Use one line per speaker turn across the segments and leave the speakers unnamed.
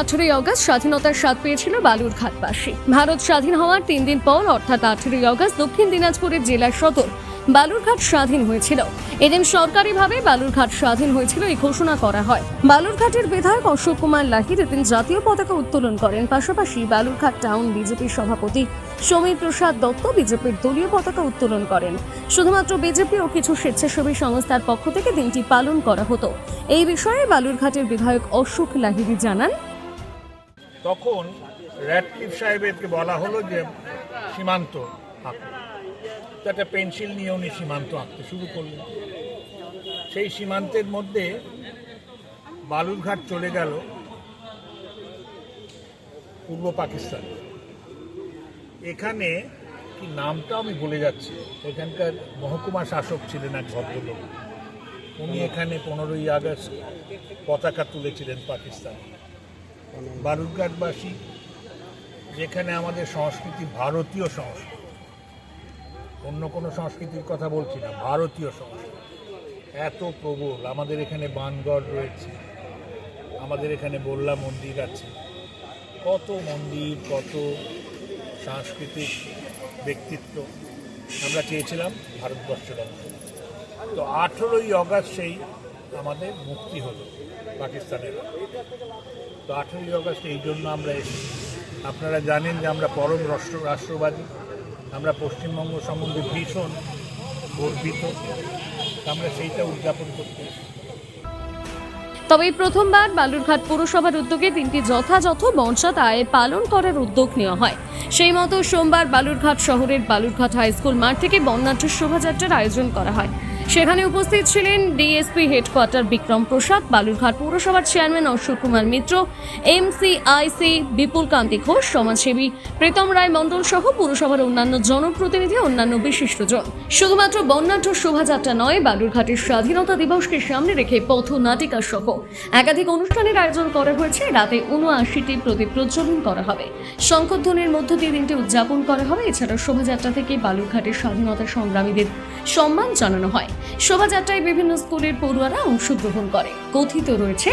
আঠেরোই অগস্ট স্বাধীনতার স্বাদ পেয়েছিল বালুরঘাটবাসী ভারত স্বাধীন হওয়ার তিন দিন পর, অর্থাৎ আঠেরোই অগস্ট দক্ষিণ দিনাজপুরের জেলা সদর বালুরঘাট স্বাধীন হয়েছিল। এদিন সরকারিভাবে বালুরঘাট স্বাধীন হয়েছিল এই ঘোষণা করা হয়। বালুরঘাটের বিধায়ক অশোক কুমার লাহির এদিন জাতীয় পতাকা উত্তোলন করেন। পাশাপাশি বালুরঘাট টাউন বিজেপির সভাপতি সমীর প্রসাদ দত্ত বিজেপির দলীয় পতাকা উত্তোলন করেন। শুধুমাত্র বিজেপি ও কিছু স্বেচ্ছাসেবী সংস্থার পক্ষ থেকে দিনটি পালন করা হতো। এই বিষয়ে বালুরঘাটের বিধায়ক অশোক লাহিরি জানান
তখন র্যাডক্লিফ সাহেবেরকে বলা হলো যে সীমান্ত তো একটা পেন্সিল নিয়ে উনি সীমান্ত আঁকতে শুরু করলেন। সেই সীমান্তের মধ্যে বালুরঘাট চলে গেল পূর্ব পাকিস্তান। এখানে কি নামটা আমি ভুলে যাচ্ছি। এখানকার মহকুমা শাসক ছিলেন এক ভদ্রলোক। উনি এখানে পনেরোই আগস্ট পতাকা তুলেছিলেন পাকিস্তান। বালুরঘাটবাসী যেখানে আমাদের সংস্কৃতি ভারতীয় সংস্কৃতি। অন্য কোনো সংস্কৃতির কথা বলছি না, ভারতীয় সংস্কৃতি। এত প্রবল, আমাদের এখানে বানগড় রয়েছে, আমাদের এখানে বল্লা মন্দির আছে। কত মন্দির, কত সাংস্কৃতিক ব্যক্তিত্ব আমরা চেয়েছিলাম ভারতবর্ষের অংশ তো আঠেরোই অগাস্ট সেই আমাদের মুক্তি হলো পাকিস্তানের। তো আঠেরোই আগস্ট এই জন্য আমরা এসেছি। আপনারা জানেন যে আমরা পরম রাষ্ট্র, রাষ্ট্রবাদী। আমরা পশ্চিমবঙ্গ সম্বন্ধে ভীষণ গর্বিত। আমরা সেইটা উদযাপন করতে
তবে প্রথমবার বালুরঘাট পুরসভার উদ্যোগে তিনটি যথাযথ মর্যাদায় পালন করার উদ্যোগ নেওয়া হয়। সেই মতো সোমবার বালুরঘাট শহরের বালুরঘাট হাই স্কুল মাঠ থেকে বর্ণাঢ্য শোভাযাত্রার আয়োজন করা হয়। সেখানে উপস্থিত ছিলেন ডিএসপি হেডকোয়ার্টার বিক্রম প্রসাদ, বালুরঘাট পৌরসভার চেয়ারম্যান অশোক কুমার মিত্র এমসিআইসি বিপুল কান্তি ঘোষ, সমাজসেবী প্রীতম রায় মণ্ডল সহ পুরসভার অন্যান্য জনপ্রতিনিধি অন্যান্য বিশিষ্টজন। শুধুমাত্র বর্ণাঢ্য শোভাযাত্রা নয়, বালুরঘাটের স্বাধীনতা দিবসকে সামনে রেখে পথ নাটিকা সহ একাধিক অনুষ্ঠানের আয়োজন করা হয়েছে। রাতে উনআশিটি প্রদীপ প্রজ্বলন করা হবে। শঙ্খধ্বনির মধ্য দিয়ে দিনটি উদযাপন করা হবে। এছাড়া শোভাযাত্রা থেকে বালুরঘাটের স্বাধীনতা সংগ্রামীদের সম্মান জানানো হয়। শোভাযাত্রায় বিভিন্ন স্কুলের পড়ুয়ারা অংশগ্রহণ করে। কথিত রয়েছে,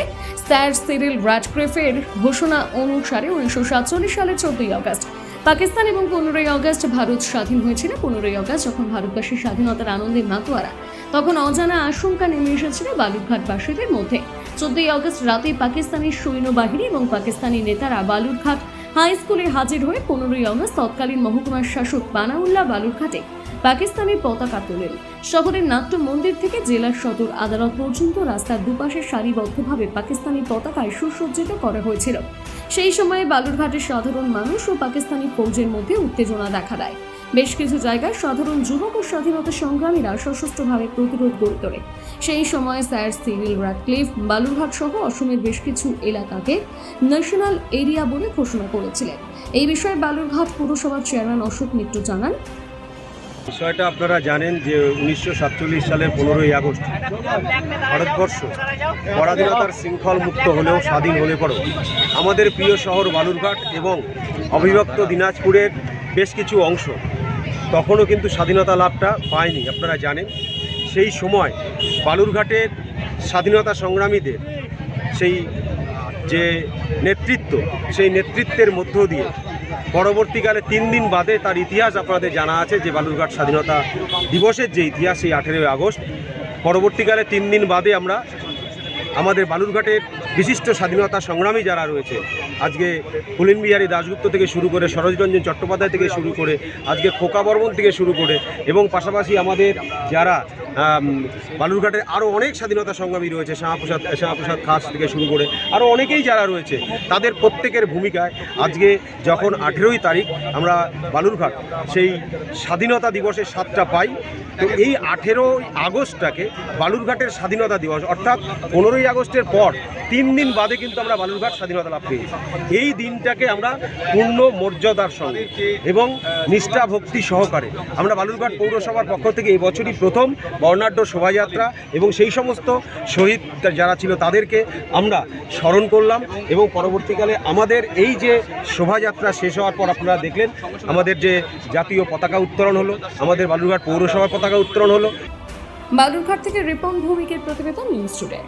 স্যার সিরিল র্যাডক্রেফের ঘোষণা অনুসারে উনিশশো সাতচল্লিশ সালের চোদ্দই আগস্ট। পাকিস্তান এবং পনেরোই আগস্ট ভারত স্বাধীন হয়েছিল। পনেরোই আগস্ট যখন ভারতবাসীর স্বাধীনতার আনন্দে মাতোয়ারা, তখন অজানা আশঙ্কা নেমে এসেছিল বালুরঘাটবাসীদের মধ্যে। চোদ্দই আগস্ট রাতে পাকিস্তানি সৈন্যবাহিনী এবং পাকিস্তানি নেতারা বালুরঘাট হাই স্কুলে হাজির হয়ে পনেরোই আগস্ট তৎকালীন মহকুমার শাসক বানাউল্লাহ বালুরঘাটে পাকিস্তানের পতাকা তোলেন। শহরের নাট্য মন্দির থেকে জেলার সদর আদালত পর্যন্ত রাস্তার দুপাশে সারিবদ্ধভাবে পাকিস্তানি পতাকায় সুসজ্জিত করা হয়েছিল। সেই সময়ে বালুরঘাটের সাধারণ মানুষ ও পাকিস্তানি ফৌজের মধ্যে উত্তেজনা দেখা দেয়। বেশ কিছু জায়গায় সাধারণ যুবক ও স্বাধীনতা সংগ্রামীরা সশস্ত্রভাবে প্রতিরোধ গড়ে তোলে। সেই সময় স্যার সিভিল র্যাডক্লিফ বালুরঘাট সহ অসমের বেশ কিছু এলাকাকে ন্যাশনাল এরিয়া বলে ঘোষণা করেছিলেন। এই বিষয়ে বালুরঘাট পুরসভার চেয়ারম্যান অশোক মিত্র জানান
বিষয়টা আপনারা জানেন যে উনিশশো সাতচল্লিশ সালের পনেরোই আগস্ট ভারতবর্ষ পরাধীনতার শৃঙ্খল মুক্ত হলেও স্বাধীন হলে পরেও আমাদের প্রিয় শহর বালুরঘাট এবং অবিভক্ত দিনাজপুরের বেশ কিছু অংশ তখনও কিন্তু স্বাধীনতা লাভটা পায়নি, আপনারা জানেন। সেই সময় বালুরঘাটের স্বাধীনতা সংগ্রামীদের সেই যে নেতৃত্ব, সেই নেতৃত্বের মধ্য দিয়ে পরবর্তীকালে তিন দিন বাদে তার ইতিহাস আপনাদের জানা আছে যে বালুরঘাট স্বাধীনতা দিবসের যে ইতিহাস সেই আঠেরোই আগস্ট। পরবর্তীকালে তিন দিন বাদে আমরা আমাদের বালুরঘাটের বিশিষ্ট স্বাধীনতা সংগ্রামী যারা রয়েছে, আজকে পুলিন বিহারী দাশগুপ্ত থেকে শুরু করে সরোজরঞ্জন চট্টোপাধ্যায় থেকে শুরু করে, আজকে খোকা বর্মন থেকে শুরু করে এবং পাশাপাশি আমাদের যারা বালুরঘাটের আরও অনেক স্বাধীনতা সংগ্রামী রয়েছে, শ্যামাপ্রসাদ শ্যামাপ্রসাদ খাস থেকে শুরু করে আরও অনেকেই যারা রয়েছে, তাদের প্রত্যেকের ভূমিকায় আজকে যখন আঠেরোই তারিখ আমরা বালুরঘাট সেই স্বাধীনতা দিবসের সাতটা পাই, তো এই আঠেরোই আগস্টটাকে বালুরঘাটের স্বাধীনতা দিবস অর্থাৎ পনেরোই আগস্টের পর তিন দিন বাদে কিন্তু আমরা বালুরঘাট স্বাধীনতা লাভ পেয়েছি। এই দিনটাকে আমরা পূর্ণ মর্যাদার সঙ্গে এবং নিষ্ঠা ভক্তি সহকারে আমরা বালুরঘাট পৌরসভার পক্ষ থেকে এই বছরই প্রথম বর্ণাঢ্য শোভাযাত্রা এবং সেই সমস্ত শহীদ যারা ছিল তাদেরকে আমরা স্মরণ করলাম এবং পরবর্তীকালে আমাদের এই যে শোভাযাত্রা শেষ হওয়ার পর আপনারা দেখলেন, আমাদের যে জাতীয় পতাকা উত্তোলন হলো, আমাদের বালুরঘাট পৌরসভার পতাকা উত্তোলন হলো।
বালুরঘাট থেকে রিপন ভৌমিকের প্রতিবেদন নিউজ টুডে।